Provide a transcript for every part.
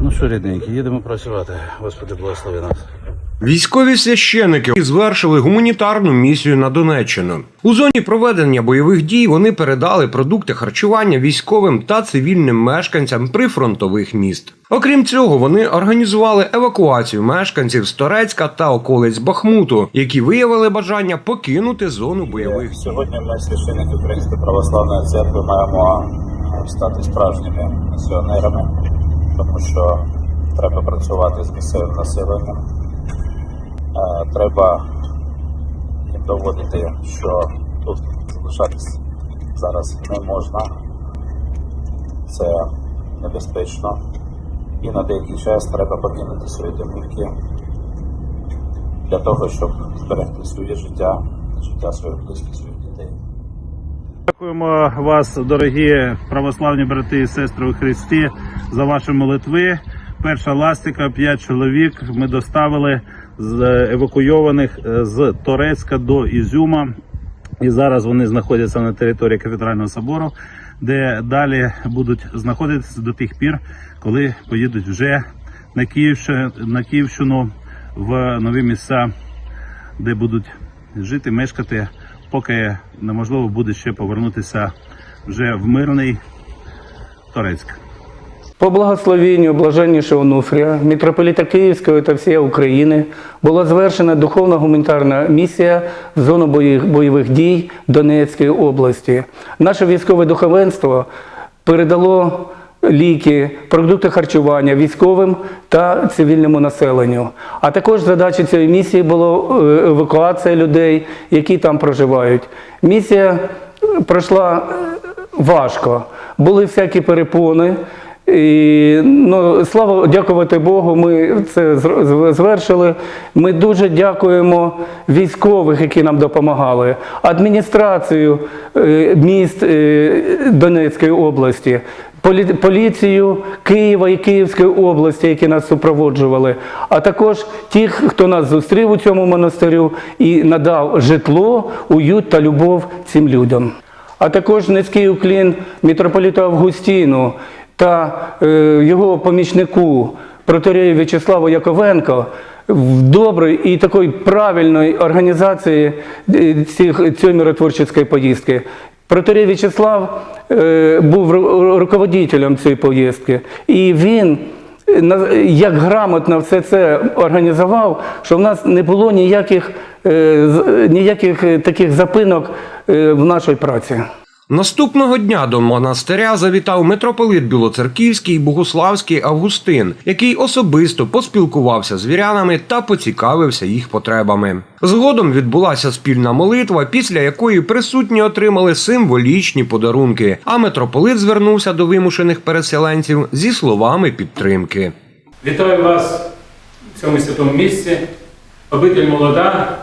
Ну що, рідненькі, їдемо працювати. Господи, благослови нас. Військові священики звершили гуманітарну місію на Донеччину. У зоні проведення бойових дій вони передали продукти харчування військовим та цивільним мешканцям прифронтових міст. Окрім цього, вони організували евакуацію мешканців з Торецька та околиць Бахмуту, які виявили бажання покинути зону бойових дій. Сьогодні ми, священники Української православної церкви, маємо стати справжніми місіонерами, тому що треба працювати з місцевим населенням. Е, Треба їм доводити, що тут залишатись зараз не можна. Це небезпечно. І на деякий час треба покинути свої домівки для того, щоб зберегти своє життя, життя своїх близьких, своїх дітей. Дякуємо вас, дорогі православні брати і сестри у Христі, за ваші молитви. Перша ластика, п'ять чоловік. Ми доставили з евакуйованих е, з Торецька до Ізюма. І зараз вони знаходяться на території кафедрального собору, де далі будуть знаходитися до тих пір, коли поїдуть вже на Київщину, на Київщину в нові місця, де будуть жити, мешкати, поки неможливо буде ще повернутися вже в мирний Торецьк. По благословенню блаженнішого Онуфрія, митрополита Київського та всієї України, була завершена духовна гуманітарна місія в зону бойових дій Донецької області. Наше військове духовенство передало ліки, продукти харчування військовим та цивільному населенню. А також задача цієї місії було е, евакуація людей, які там проживають. Місія пройшла е, важко. Були всякі перепони. І, ну, слава дякувати Богу, ми це звершили. Ми дуже дякуємо військових, які нам допомагали, адміністрацію е, міст е, Донецької області, полі- поліцію Києва і Київської області, які нас супроводжували, а також тих, хто нас зустрів у цьому монастирю і надав житло, уют та любов цим людям. А також низький уклін митрополіту Августіну та е, його помічнику протерею В'ячеславу Яковенко в доброї і такої правильної організації е, цієї миротворчої поїздки. Протерей В'ячеслав е, був руководителем цієї поїздки, і він як грамотно все це організував, що в нас не було ніяких, ніяких таких запинок в нашій праці. Наступного дня до монастиря завітав митрополит Білоцерківський і Богославський Августин, який особисто поспілкувався з вірянами та поцікавився їх потребами. Згодом відбулася спільна молитва, після якої присутні отримали символічні подарунки. А митрополит звернувся до вимушених переселенців зі словами підтримки. Вітаю вас в цьому святому місці. Обитель молода,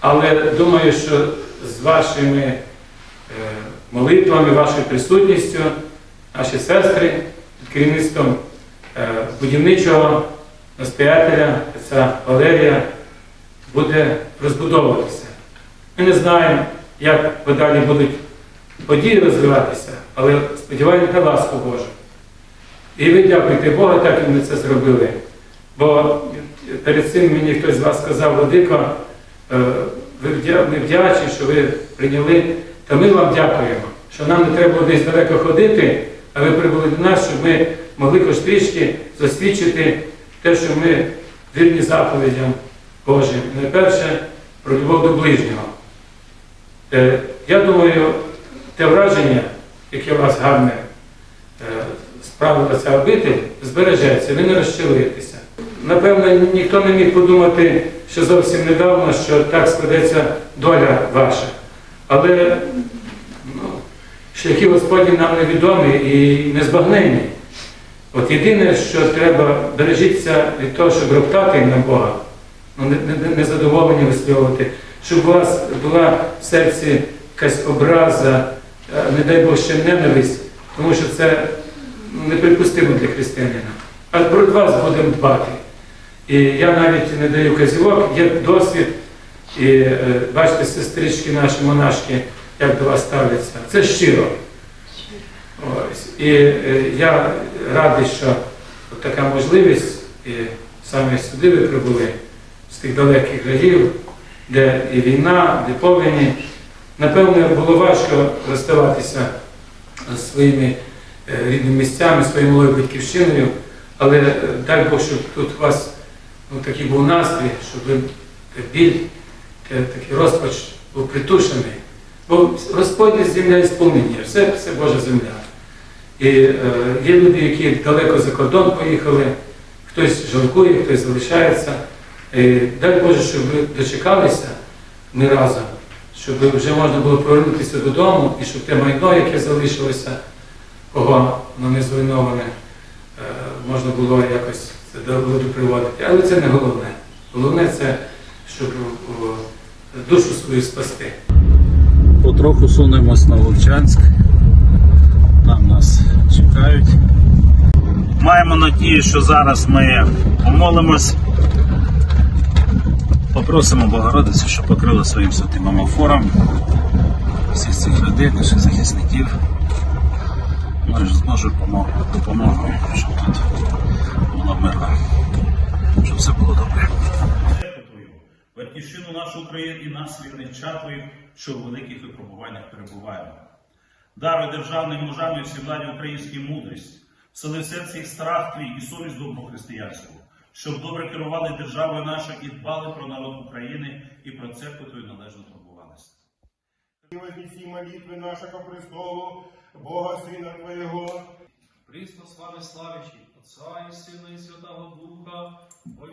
але думаю, що з вашими молитвами, вашою присутністю, наші сестри під керівництвом е, будівничого настоятеля, отця Валерія, буде розбудовуватися. Ми не знаємо, як подалі будуть події розвиватися, але сподіваємося на ласку Божу. І ви дякуйте Богу, так як ми це зробили. Бо перед цим мені хтось з вас сказав, Владико, е, ми вдячні, що ви прийняли. Та ми вам дякуємо, що нам не треба було десь далеко ходити, а ви прибули до нас, щоб ми могли хоч трішки засвідчити те, що ми вірні заповідям Божим. Найперше про любов до ближнього. Е, Я думаю, те враження, яке у вас гарне е, справила ця обитель, збережеться, ви не розчилитеся. Напевно, ніхто не міг подумати, що зовсім недавно, що так складеться доля ваша. Але ну, шляхи Господні нам невідомі і незбагненні. От єдине, що треба бережіться від того, щоб роптати на Бога, ну, не- не- незадоволення висловлювати, щоб у вас була в серці якась образа, е, не дай Бог ще ненависть, тому що це ну, неприпустимо для християнина. А про вас будемо дбати. І я навіть не даю казівок, є досвід, і е, бачите, сестрички наші монашки, як до вас ставляться. Це щиро. Ось. І е, я радий, що така можливість, і саме сюди ви прибули, з тих далеких країв, де і війна, де повені. Напевне, було важко розставатися з своїми е, рідними місцями, своєю малою батьківщиною, але дай Бог, щоб тут у вас ну, такий був настрій, щоб ви біль, такий розпач був притушений. Бо Господня земля і сповнення, все, все Божа земля. І е, є люди, які далеко за кордон поїхали, хтось жалкує, хтось залишається. І дай Боже, щоб ви дочекалися ми разом, щоб вже можна було повернутися додому і щоб те майно, яке залишилося, кого воно не зруйноване, е, можна було якось це до приводити. Але це не головне. Головне це, щоб о, душу свою спасти. Потроху сунемось на Вовчанськ. Там нас чекають. Маємо надію, що зараз ми помолимось. Попросимо Богородицю, щоб покрила своїм святим омофором всіх цих людей, наших захисників. Може, допомогу, щоб тут було мирно, щоб все було добре. Батьківщину нашу Україну і нас вірних Твоїх, що у великих випробуваннях перебуваємо. Даруй державним мужам і всівладі українській мудрість, всели в серці їх страх твій і совість добру християнську, щоб добре керували державою нашою і дбали про народ України і про церкву твою належно турбувалися. И вознеси молитвы нашего престолу, Бога Сына Твоего, Присно слави славичі, Отца і Сина і Святого Духа, во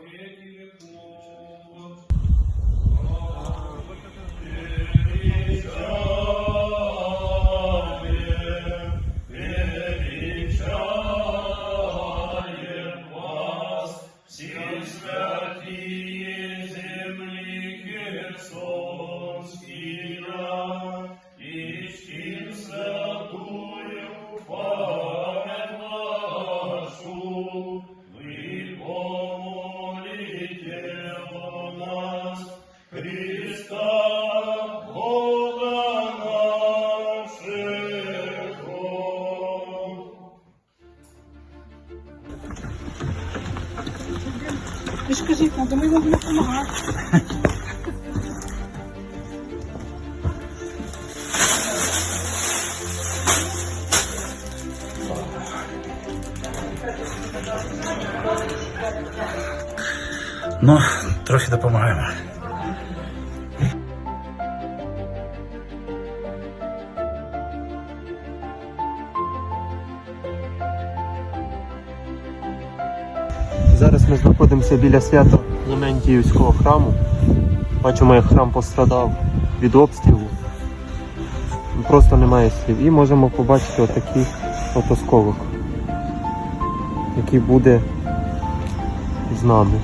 Ви ж кажіть, надо ми вам. Ну, трохи допомагаємо. Зараз ми знаходимося біля свято Клементіївського храму. Бачимо, як храм пострадав від обстрілу. Просто немає слів. І можемо побачити отакий от осколок, який буде з нами.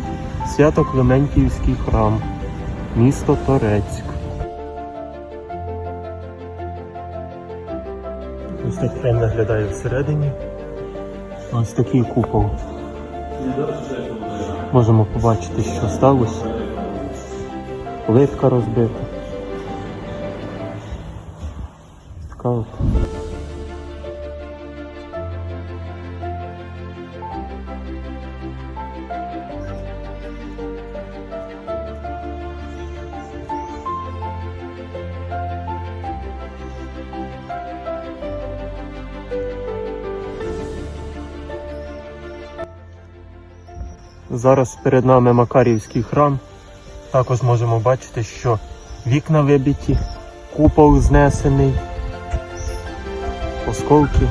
Свято Клементіївський храм, місто Торецьк. Ось так храм виглядає всередині. Ось такий купол. Можемо побачити, що сталося. Плитка розбита. Така от. Зараз перед нами Макарівський храм. Також можемо бачити, що вікна вибиті, купол знесений, осколки.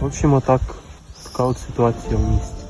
В общем, отак, така от ситуація в місті.